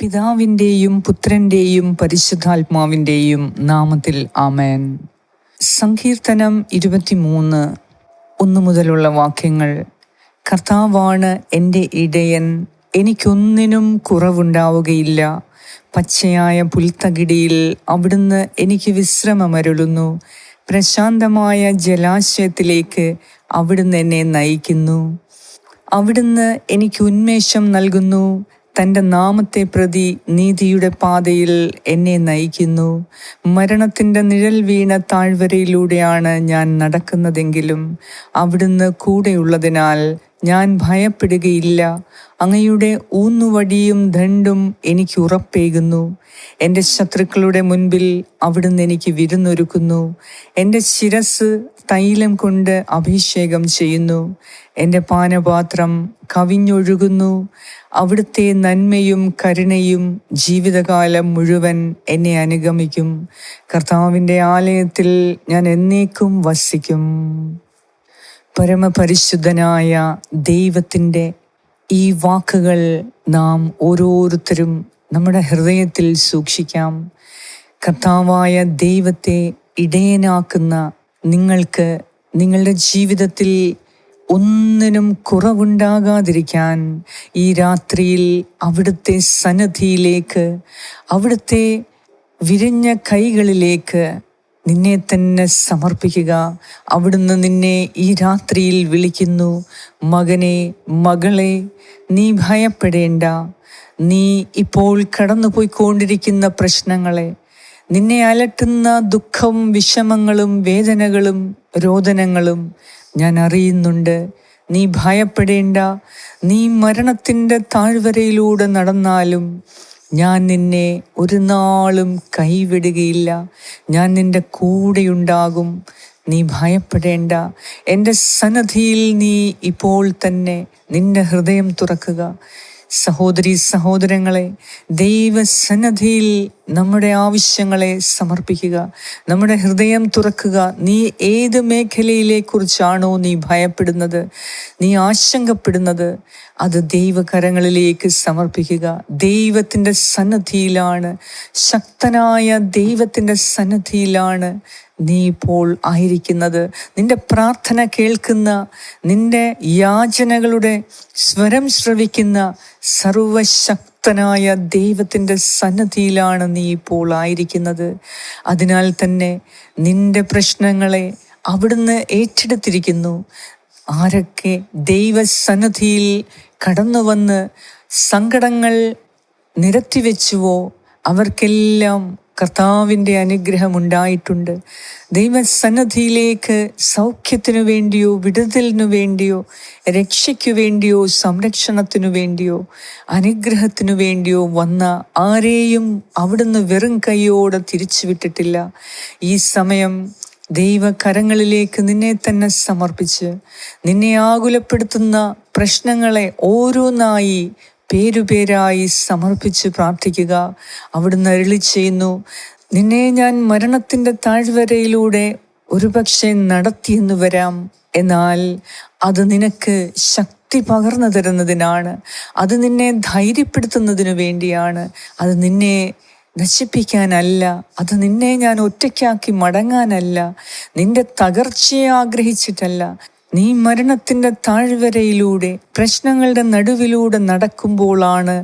പിതാവിന്റെയും പുത്രന്റെയും പരിശുദ്ധാത്മാവിന്റെയും നാമത്തിൽ ആമേൻ. സങ്കീർത്തനം ഇരുപത്തിമൂന്ന് ഒന്നു മുതലുള്ള വാക്യങ്ങൾ. കർത്താവാണ് എന്റെ ഇടയൻ എനിക്കൊന്നിനും കുറവുണ്ടാവുകയില്ല. പച്ചയായ പുൽത്തകിടിയിൽ അവിടുന്ന് എനിക്ക് വിശ്രമമരുളുന്നു. പ്രശാന്തമായ ജലാശയത്തിലേക്ക് അവിടുന്ന് എന്നെ നയിക്കുന്നു. അവിടുന്ന് എനിക്ക് ഉന്മേഷം നൽകുന്നു. തന്റെ നാമത്തെ പ്രതി നീതിയുടെ പാതയിൽ എന്നെ നയിക്കുന്നു. മരണത്തിന്റെ നിഴൽ വീണ താഴ്വരയിലൂടെയാണ് ഞാൻ നടക്കുന്നതെങ്കിലും അവിടുന്ന് കൂടെയുള്ളതിനാൽ ഞാൻ ഭയപ്പെടുകയില്ല. അങ്ങയുടെ ഊന്നുവടിയും ദണ്ടും എനിക്ക് ഉറപ്പേകുന്നു. എന്റെ ശത്രുക്കളുടെ മുൻപിൽ അവിടുന്ന് എനിക്ക് വിരുന്നൊരുക്കുന്നു. എന്റെ ശിരസ് തൈലം കൊണ്ട് അഭിഷേകം ചെയ്യുന്നു. എന്റെ പാനപാത്രം കവിഞ്ഞൊഴുകുന്നു. അവിടുത്തെ നന്മയും കരുണയും ജീവിതകാലം മുഴുവൻ എന്നെ അനുഗമിക്കും. കർത്താവിന്റെ ആലയത്തിൽ ഞാൻ എന്നേക്കും വസിക്കും. പരമപരിശുദ്ധനായ ദൈവത്തിന്റെ ഈ വാക്കുകൾ നാം ഓരോരുത്തരും നമ്മുടെ ഹൃദയത്തിൽ സൂക്ഷിക്കാം. കർത്താവായ ദൈവത്തെ ഇടയനാക്കുന്ന നിങ്ങൾക്ക് നിങ്ങളുടെ ജീവിതത്തിൽ ഒന്നിനും കുറവുണ്ടാകാതിരിക്കാൻ ഈ രാത്രിയിൽ അവിടുത്തെ സന്നദ്ധിയിലേക്ക് അവിടുത്തെ വിരിഞ്ഞ കൈകളിലേക്ക് നിന്നെ തന്നെ സമർപ്പിക്കുക. അവിടുന്ന് നിന്നെ ഈ രാത്രിയിൽ വിളിക്കുന്നു. മകനെ മകളെ നീ ഭയപ്പെടേണ്ട. നീ ഇപ്പോൾ കടന്നുപോയിക്കൊണ്ടിരിക്കുന്ന പ്രശ്നങ്ങളെ നിന്നെ അലട്ടുന്ന ദുഃഖവും വിഷമങ്ങളും വേദനകളും രോദനങ്ങളും ഞാൻ അറിയുന്നുണ്ട്. നീ ഭയപ്പെടേണ്ട. നീ മരണത്തിന്റെ താഴ്വരയിലൂടെ നടന്നാലും ഞാൻ നിന്നെ ഒരു നാളും കൈവിടുകയില്ല. ഞാൻ നിന്റെ കൂടെയുണ്ടാകും. നീ ഭയപ്പെടേണ്ട. എന്റെ സന്നദ്ധിയിൽ നീ ഇപ്പോൾ തന്നെ നിന്റെ ഹൃദയം തുറക്കുക. സഹോദരി സഹോദരങ്ങളെ ദൈവസന്നദ്ധിയിൽ നമ്മുടെ ആവശ്യങ്ങളെ സമർപ്പിക്കുക നമ്മുടെ ഹൃദയം തുറക്കുക. നീ ഏത് മേഖലയിലെ കുറിച്ചാണോ നീ ഭയപ്പെടുന്നത് നീ ആശങ്കപ്പെടുന്നത് അത് ദൈവകരങ്ങളിലേക്ക് സമർപ്പിക്കുക. ദൈവത്തിന്റെ സന്നദ്ധിയിലാണ് ശക്തനായ ദൈവത്തിന്റെ സന്നദ്ധിയിലാണ് നീ ഇപ്പോൾ ആയിരിക്കുന്നത്. നിന്റെ പ്രാർത്ഥന കേൾക്കുന്ന നിന്റെ യാചനകളുടെ സ്വരം ശ്രവിക്കുന്ന സർവശക്തനായ ദൈവത്തിന്റെ സന്നദ്ധിയിലാണ് നീ ഇപ്പോൾ ആയിരിക്കുന്നത്. അതിനാൽ തന്നെ നിന്റെ പ്രശ്നങ്ങളെ അവിടുന്ന് ഏറ്റെടുത്തിരിക്കുന്നു. ആരൊക്കെ ദൈവസന്നദ്ധിയിൽ കടന്നു വന്ന് സങ്കടങ്ങൾ നിരത്തിവെച്ചുവോ അവർക്കെല്ലാം കർത്താവിന്റെ അനുഗ്രഹം ഉണ്ടായിട്ടുണ്ട് ദൈവസന്നദ്ധിയിലേക്ക് സൗഖ്യത്തിനു വേണ്ടിയോ വിടുതലിനു വേണ്ടിയോ രക്ഷയ്ക്കു വേണ്ടിയോ സംരക്ഷണത്തിനു വേണ്ടിയോ അനുഗ്രഹത്തിനു വേണ്ടിയോ വന്ന ആരെയും അവിടുന്ന് വെറും കൈയോടെ തിരിച്ചുവിട്ടിട്ടില്ല. ഈ സമയം ദൈവകരങ്ങളിലേക്ക് നിന്നെ തന്നെ സമർപ്പിച്ച് നിന്നെ ആകുലപ്പെടുത്തുന്ന പ്രശ്നങ്ങളെ ഓരോന്നായി പേരുപേരായി സമർപ്പിച്ച് പ്രാർത്ഥിക്കുക. അവിടുന്ന് അരുളി ചെയ്യുന്നു നിന്നെ ഞാൻ മരണത്തിന്റെ താഴ്വരയിലൂടെ ഒരുപക്ഷെ നടത്തിയെന്ന് വരാം. എന്നാൽ അത് നിനക്ക് ശക്തി പകർന്നു തരുന്നതിനാണ്. അത് നിന്നെ ധൈര്യപ്പെടുത്തുന്നതിനു വേണ്ടിയാണ്. അത് നിന്നെ നശിപ്പിക്കാനല്ല. അത് നിന്നെ ഞാൻ ഒറ്റയ്ക്കാക്കി മടങ്ങാനല്ല. നിന്റെ തകർച്ചയെ ആഗ്രഹിച്ചിട്ടല്ല. നീ മരണത്തിന്റെ താഴ്വരയിലൂടെ പ്രശ്നങ്ങളുടെ നടുവിലൂടെ നടക്കുമ്പോഴാണ്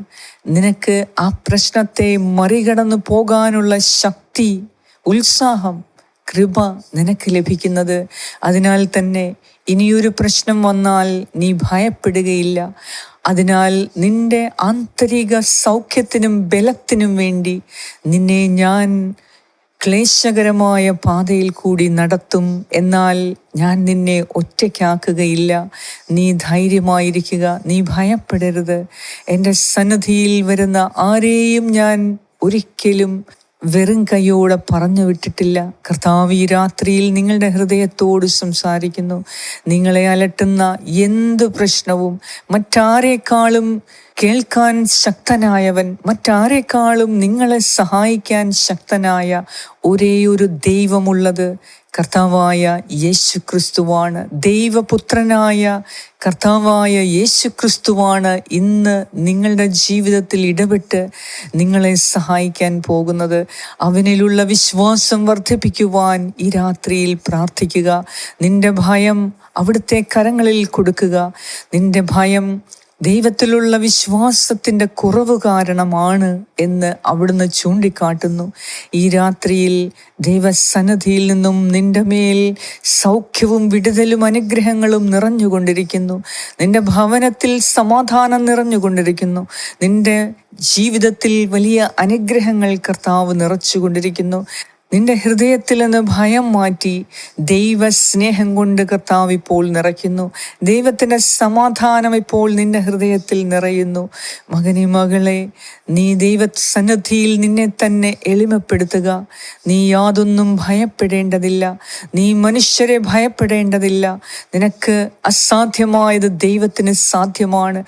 നിനക്ക് ആ പ്രശ്നത്തെ മറികടന്നു പോകാനുള്ള ശക്തി ഉത്സാഹം കൃപ നിനക്ക് ലഭിക്കുന്നത്. അതിനാൽ തന്നെ ഇനിയൊരു പ്രശ്നം വന്നാൽ നീ ഭയപ്പെടുകയില്ല. അതിനാൽ നിന്റെ ആന്തരിക സൗഖ്യത്തിനും ബലത്തിനും വേണ്ടി നിന്നെ ഞാൻ ക്ലേശകരമായ പാതയിൽ കൂടി നടത്തും. എന്നാൽ ഞാൻ നിന്നെ ഒറ്റയ്ക്കാക്കുകയില്ല. നീ ധൈര്യമായിരിക്കുക. നീ ഭയപ്പെടരുത്. എന്റെ സന്നദ്ധിയിൽ വരുന്ന ആരെയും ഞാൻ ഒരിക്കലും വെറും കൈയോടെ പറഞ്ഞു വിട്ടിട്ടില്ല. കർത്താവ് ഈ രാത്രിയിൽ നിങ്ങളുടെ ഹൃദയത്തോട് സംസാരിക്കുന്നു. നിങ്ങളെ അലട്ടുന്ന എന്ത് പ്രശ്നവും മറ്റാരേക്കാളും കേൾക്കാൻ ശക്തനായവൻ മറ്റാരെക്കാളും നിങ്ങളെ സഹായിക്കാൻ ശക്തനായ ഒരേയൊരു ദൈവമുള്ളത് കർത്താവായ യേശു ക്രിസ്തുവാണ് ദൈവപുത്രനായ കർത്താവായ യേശു ക്രിസ്തുവാണ് ഇന്ന് നിങ്ങളുടെ ജീവിതത്തിൽ ഇടപെട്ട് നിങ്ങളെ സഹായിക്കാൻ പോകുന്നത്. അവനിലുള്ള വിശ്വാസം വർദ്ധിപ്പിക്കുവാൻ ഈ രാത്രിയിൽ പ്രാർത്ഥിക്കുക. നിന്റെ ഭയം അവിടുത്തെ കരങ്ങളിൽ കൊടുക്കുക. നിന്റെ ഭയം ദൈവത്തിലുള്ള വിശ്വാസത്തിന്റെ കുറവ് കാരണമാണ് എന്ന് അവിടുന്ന് ചൂണ്ടിക്കാട്ടുന്നു. ഈ രാത്രിയിൽ ദൈവസന്നധിയിൽ നിന്നും നിന്റെ മേൽ സൗഖ്യവും വിടുതലും അനുഗ്രഹങ്ങളും നിറഞ്ഞുകൊണ്ടിരിക്കുന്നു. നിന്റെ ഭവനത്തിൽ സമാധാനം നിറഞ്ഞുകൊണ്ടിരിക്കുന്നു. നിന്റെ ജീവിതത്തിൽ വലിയ അനുഗ്രഹങ്ങൾ കർത്താവ് നിറച്ചുകൊണ്ടിരിക്കുന്നു. നിന്റെ ഹൃദയത്തിൽ നിന്ന് ഭയം മാറ്റി ദൈവ സ്നേഹം കൊണ്ട് കർത്താവ് ഇപ്പോൾ നിറയ്ക്കുന്നു. ദൈവത്തിന്റെ സമാധാനം ഇപ്പോൾ നിന്റെ ഹൃദയത്തിൽ നിറയുന്നു. മകനെ മകളെ നീ ദൈവ സന്നദ്ധിയിൽ നിന്നെ തന്നെ എളിമപ്പെടുത്തുക. നീ യാതൊന്നും ഭയപ്പെടേണ്ടതില്ല. നീ മനുഷ്യരെ ഭയപ്പെടേണ്ടതില്ല. നിനക്ക് അസാധ്യമായത് ദൈവത്തിന് സാധ്യമാണ്.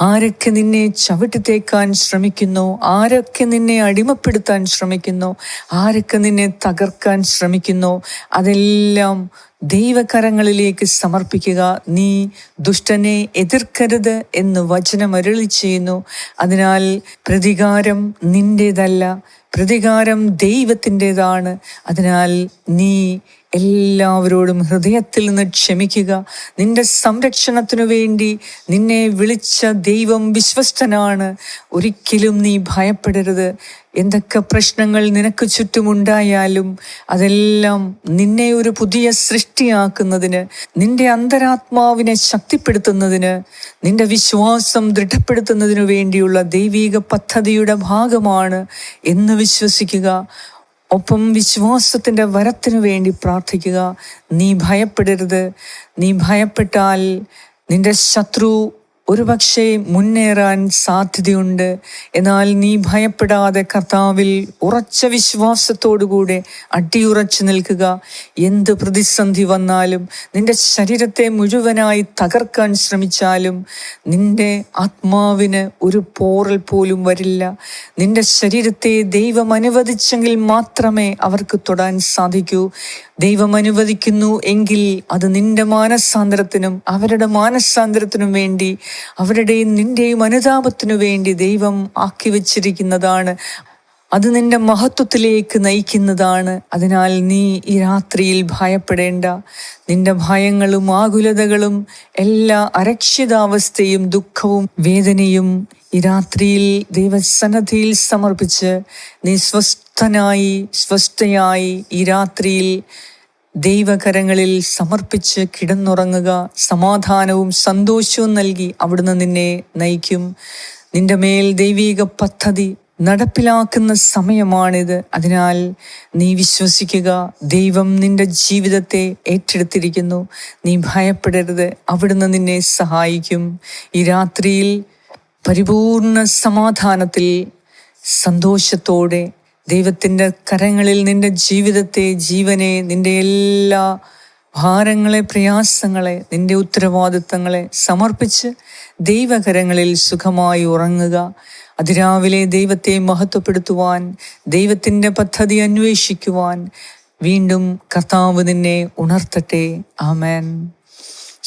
ആരൊക്കെ നിന്നെ ചവിട്ടിത്തേക്കാൻ ശ്രമിക്കുന്നു? ആരൊക്കെ നിന്നെ അടിമപ്പെടുത്താൻ ശ്രമിക്കുന്നു? ആരൊക്കെ നിന്നെ തകർക്കാൻ ശ്രമിക്കുന്നു? അതെല്ലാം ദൈവകരങ്ങളിലേക്ക് സമർപ്പിക്കുക. നീ ദുഷ്ടനെ എതിർക്കരുത് എന്ന് വചനം അരുളി ചെയ്യുന്നു. അതിനാൽ പ്രതികാരം നിന്റേതല്ല പ്രതികാരം ദൈവത്തിന്റെതാണ് അതിനാൽ നീ എല്ലാവരോടും ഹൃദയത്തിൽ നിന്ന് ക്ഷമിക്കുക. നിന്റെ സംരക്ഷണത്തിനു വേണ്ടി നിന്നെ വിളിച്ച ദൈവം വിശ്വസ്തനാണ്. ഒരിക്കലും നീ ഭയപ്പെടരുത്. എന്തൊക്കെ പ്രശ്നങ്ങൾ നിനക്ക് ചുറ്റുമുണ്ടായാലും അതെല്ലാം നിന്നെ ഒരു പുതിയ സൃഷ്ടിയാക്കുന്നതിന് നിന്റെ അന്തരാത്മാവിനെ ശക്തിപ്പെടുത്തുന്നതിന് നിന്റെ വിശ്വാസം ദൃഢപ്പെടുത്തുന്നതിനു വേണ്ടിയുള്ള ദൈവീക പദ്ധതിയുടെ ഭാഗമാണ് എന്ന് വിശ്വസിക്കുക. ഒപ്പം വിശ്വാസത്തിന്റെ വരത്തിനു വേണ്ടി പ്രാർത്ഥിക്കുക. നീ ഭയപ്പെടരുത്. നീ ഭയപ്പെട്ടാൽ നിന്റെ ശത്രു ഒരുപക്ഷെ മുന്നേറാൻ സാധ്യതയുണ്ട്. എന്നാൽ നീ ഭയപ്പെടാതെ കർത്താവിൽ ഉറച്ച വിശ്വാസത്തോടുകൂടെ അടിയുറച്ചു നിൽക്കുക. എന്ത് പ്രതിസന്ധി വന്നാലും നിന്റെ ശരീരത്തെ മുഴുവനായി തകർക്കാൻ ശ്രമിച്ചാലും നിന്റെ ആത്മാവിന് ഒരു പോറൽ പോലും വരില്ല. നിന്റെ ശരീരത്തെ ദൈവം അനുവദിച്ചെങ്കിൽ മാത്രമേ അവർക്ക് തൊടാൻ സാധിക്കൂ. ദൈവം അനുവദിക്കുന്നു എങ്കിൽ അത് നിന്റെ മാനസാന്തരത്തിനും അവരുടെ മാനസാന്തരത്തിനും വേണ്ടി അവരുടെയും നിന്റെയും അനുതാപത്തിനു വേണ്ടി ദൈവം ആക്കി വച്ചിരിക്കുന്നതാണ്. അത് നിന്റെ മഹത്വത്തിലേക്ക് നയിക്കുന്നതാണ്. അതിനാൽ നീ ഈ രാത്രിയിൽ ഭയപ്പെടേണ്ട. നിന്റെ ഭയങ്ങളും ആകുലതകളും എല്ലാ അരക്ഷിതാവസ്ഥയും ദുഃഖവും വേദനയും ഈ രാത്രിയിൽ ദൈവസന്നദ്ധിയിൽ സമർപ്പിച്ച് നീ സ്വസ്ഥനായി സ്വസ്ഥയായി ഈ രാത്രിയിൽ ദൈവകരങ്ങളിൽ സമർപ്പിച്ച് കിടന്നുറങ്ങുക സമാധാനവും സന്തോഷവും നൽകി അവിടുന്ന് നിന്നെ നയിക്കും. നിന്റെ മേൽ ദൈവീക പദ്ധതി നടപ്പിലാക്കുന്ന സമയമാണിത്. അതിനാൽ നീ വിശ്വസിക്കുക ദൈവം നിന്റെ ജീവിതത്തെ ഏറ്റെടുത്തിരിക്കുന്നു. നീ ഭയപ്പെടരുത് അവിടുന്ന് നിന്നെ സഹായിക്കും. ഈ രാത്രിയിൽ പരിപൂർണ സമാധാനത്തിൽ സന്തോഷത്തോടെ ദൈവത്തിന്റെ കരങ്ങളിൽ നിന്റെ ജീവിതത്തെ ജീവനെ നിന്റെ എല്ലാ ഭാരങ്ങളെ പ്രയാസങ്ങളെ നിന്റെ ഉത്തരവാദിത്തങ്ങളെ സമർപ്പിച്ച് ദൈവകരങ്ങളിൽ സുഖമായി ഉറങ്ങുക. അതിരാവിലെ ദൈവത്തെ മഹത്വപ്പെടുത്തുവാൻ ദൈവത്തിന്റെ പദ്ധതി അന്വേഷിക്കുവാൻ വീണ്ടും കർത്താവ് നിന്നെ ഉണർത്തട്ടെ. ആമേൻ.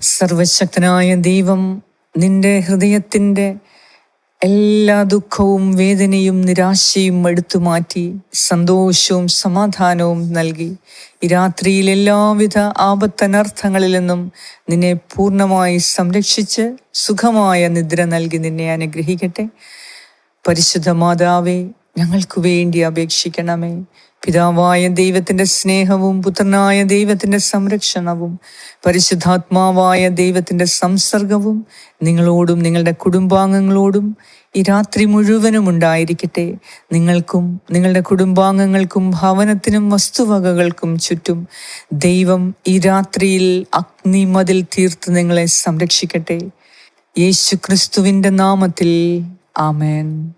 സർവശക്തനായ ദൈവം നിന്റെ ഹൃദയത്തിന്റെ എല്ലാ ദുഃഖവും വേദനയും നിരാശയും എടുത്തു മാറ്റി സന്തോഷവും സമാധാനവും നൽകി. ഈ രാത്രിയിൽ എല്ലാവിധ ആപത്തനർത്ഥങ്ങളിൽ നിന്നും നിന്നെ പൂർണമായി സംരക്ഷിച്ച് സുഖമായ നിദ്ര നൽകി നിന്നെ അനുഗ്രഹിക്കട്ടെ. പരിശുദ്ധ മാതാവേ ഞങ്ങൾക്ക് വേണ്ടി അപേക്ഷിക്കണമേ. പിതാവായ ദൈവത്തിന്റെ സ്നേഹവും പുത്രനായ ദൈവത്തിന്റെ സംരക്ഷണവും പരിശുദ്ധാത്മാവായ ദൈവത്തിന്റെ സംസർഗവും നിങ്ങളോടും നിങ്ങളുടെ കുടുംബാംഗങ്ങളോടും ഈ രാത്രി മുഴുവനും ഉണ്ടായിരിക്കട്ടെ. നിങ്ങൾക്കും നിങ്ങളുടെ കുടുംബാംഗങ്ങൾക്കും ഭവനത്തിനും വസ്തുവകകൾക്കും ചുറ്റും ദൈവം ഈ രാത്രിയിൽ അഗ്നിമതിൽ തീർത്ത് നിങ്ങളെ സംരക്ഷിക്കട്ടെ. യേശു ക്രിസ്തുവിന്റെ നാമത്തിൽ ആമേൻ.